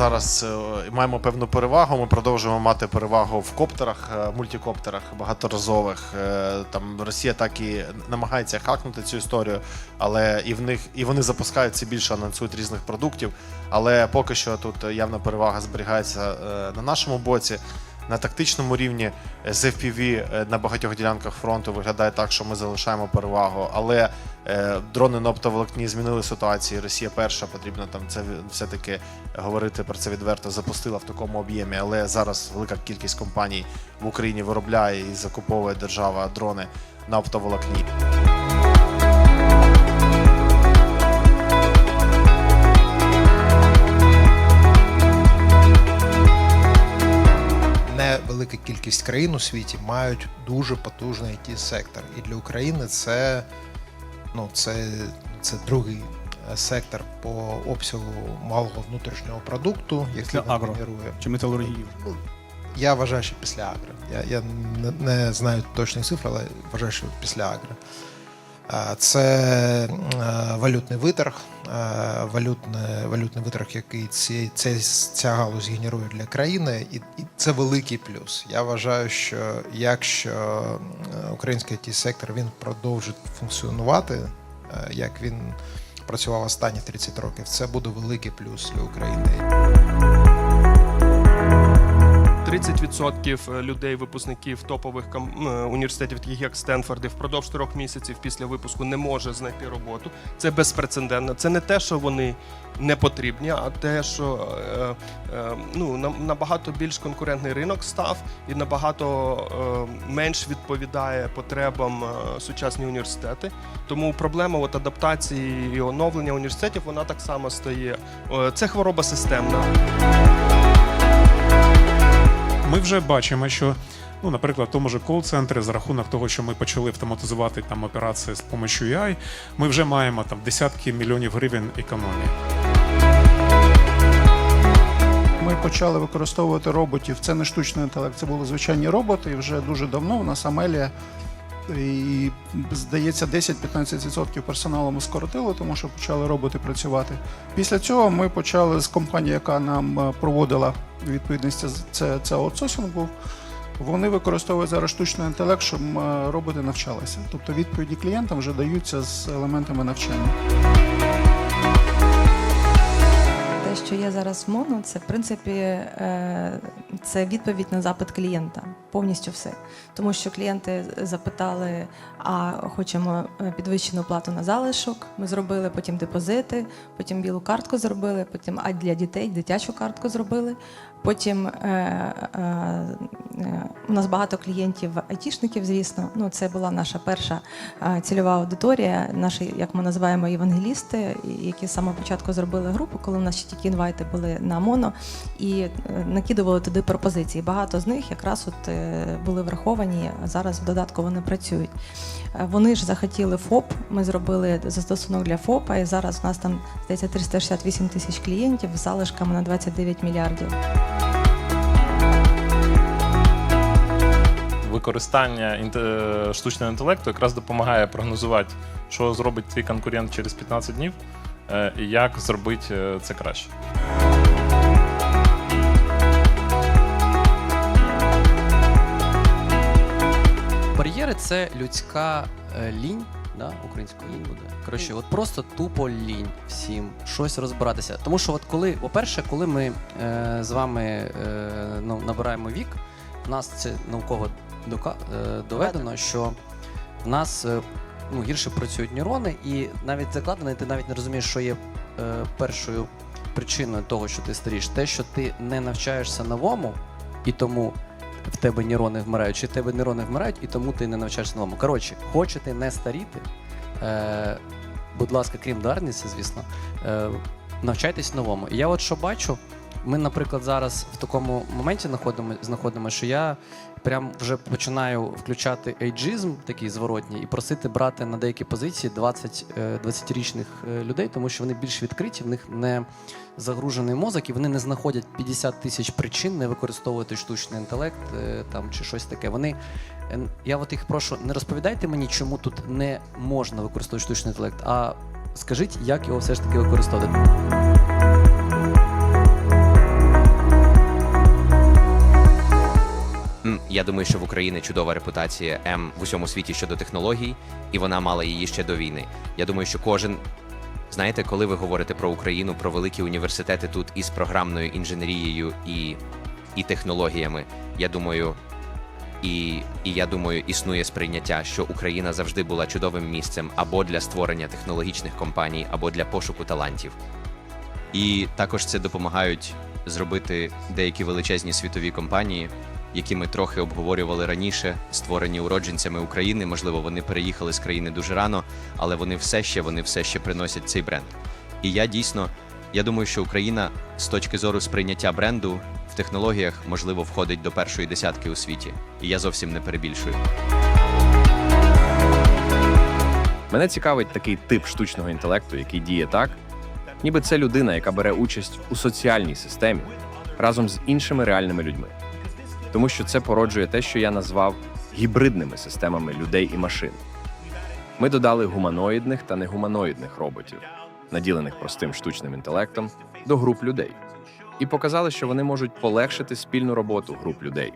зараз е, маємо певну перевагу. Ми продовжуємо мати перевагу в коптерах, е, мультикоптерах багаторазових. Е, Там Росія так і намагається хакнути цю історію, але і в них і вони запускаються більше, анонсують різних продуктів. Але поки що тут явна перевага зберігається на нашому боці. На тактичному рівні е, з FPV е, на багатьох ділянках фронту виглядає так, що ми залишаємо перевагу. Але е, дрони на оптоволокні змінили ситуацію. Росія перша потрібно там це все-таки говорити про це відверто. Запустила в такому об'ємі. Але зараз велика кількість компаній в Україні виробляє і закуповує держава дрони на оптоволокні. Невелика кількість країн у світі мають дуже потужний it сектор. І для України це, ну, це, це другий е, сектор по обсягу малого внутрішнього продукту, який він агро. генерує. Чи металургії? Ну, я вважаю, що після агро. Я, я не, не знаю точних цифр, але вважаю, що після агро. Це е, валютний виторг, е, валютне, валютний виторг, який ці, ця, ця галузь генерує для країни, і, і це великий плюс. Я вважаю, що якщо е, український it сектор він продовжить функціонувати, як він працював останні 30 років, це буде великий плюс для України. 30% людей, випускників топових е, університетів, таких як Стенфорд, впродовж трьох місяців після випуску не може знайти роботу. Це безпрецедентно. Це не те, що вони не потрібні, а те, що е, е, ну, набагато більш конкурентний ринок став і набагато е, менш відповідає потребам е, сучасні університети. Тому проблема от, адаптації і оновлення університетів вона так само стає. Е, Це хвороба системна. Ми вже бачимо, що, ну, наприклад, в тому ж кол-центрі, за рахунок того, що ми почали автоматизувати там операції з допомогою AI, ми вже маємо там десятки мільйонів гривень економії. Ми почали використовувати роботів. Це не штучний інтелект, це були звичайні роботи. І вже дуже давно у нас Амелія. І здається, 10-15% персоналу ми скоротили, тому що почали роботи працювати. Після цього ми почали з компанії, яка нам е, проводила відповідність, це, це аутсорсинг був. Вони використовують зараз штучний інтелект, щоб е, роботи навчалися. Тобто відповіді клієнтам вже даються з елементами навчання. Що є зараз в моно, це в принципі е, це відповідь на запит клієнта. Повністю все. Тому що клієнти запитали, а хочемо е, підвищену плату на залишок. Ми зробили потім депозити, потім білу картку зробили, потім а для дітей дитячу картку зробили. Потім е, у нас багато клієнтів айтішників, звісно. Ну, це була наша перша е, цільова аудиторія, наші, як ми називаємо, євангелісти, які з самого початку зробили групу, коли у нас ще тільки інвайти були на моно, і е, накидували туди пропозиції. Багато з них якраз от е, були враховані, зараз в додатку вони працюють. Е, Вони ж захотіли ФОП. Ми зробили застосунок для ФОПа, і зараз у нас там здається 368 тисяч клієнтів з залишками на 29 мільярдів. Використання штучного інтелекту якраз допомагає прогнозувати, що зробить твій конкурент через 15 днів, е, і як зробити е, це краще. Бар'єри це людська е, лінь, да, українською лінь буде. Коротше, от просто тупо лінь всім щось розбиратися. Тому що, от коли, по-перше, коли ми е, з вами е, ну, набираємо вік, в нас це науково е, доведено, що в нас е, ну, гірше працюють нейрони, і навіть закладено, ти навіть не розумієш, що є е, першою причиною того, що ти старіш, те, що ти не навчаєшся новому, і тому в тебе нейрони вмирають, чи в тебе нейрони вмирають, і тому ти не навчаєшся новому. Коротше, хочете не старіти, е, будь ласка, крім дарниці, звісно, е, навчайтесь новому. І я от що бачу, ми, наприклад, зараз в такому моменті знаходимо, що я прям вже починаю включати ейджизм такий зворотній і просити брати на деякі позиції 20, е, 20-річних е, людей, тому що вони більш відкриті, в них не загружений мозок, і вони не знаходять 50 тисяч причин не використовувати штучний інтелект е, там чи щось таке. Вони е, я от їх прошу, не розповідайте мені, чому тут не можна використовувати штучний інтелект, а скажіть, як його все ж таки використовувати. Я думаю, що в Україні чудова репутація М в усьому світі щодо технологій, і вона мала її ще до війни. Я думаю, що кожен. Знаєте, коли ви говорите про Україну, про великі університети тут із програмною інженерією і, і технологіями, я думаю, і, і я думаю, існує сприйняття, що Україна завжди була чудовим місцем або для створення технологічних компаній, або для пошуку талантів. І також це допомагають зробити деякі величезні світові компанії, які ми трохи обговорювали раніше, створені уродженцями України. Можливо, вони переїхали з країни дуже рано, але вони все ще вони все ще приносять цей бренд. І я дійсно, я думаю, що Україна з точки зору сприйняття бренду в технологіях можливо входить до першої десятки у світі. І я зовсім не перебільшую. Мене цікавить такий тип штучного інтелекту, який діє так, ніби це людина, яка бере участь у соціальній системі разом з іншими реальними людьми. Тому що це породжує те, що я назвав гібридними системами людей і машин. Ми додали гуманоїдних та негуманоїдних роботів, наділених простим штучним інтелектом, до груп людей, і показали, що вони можуть полегшити спільну роботу груп людей.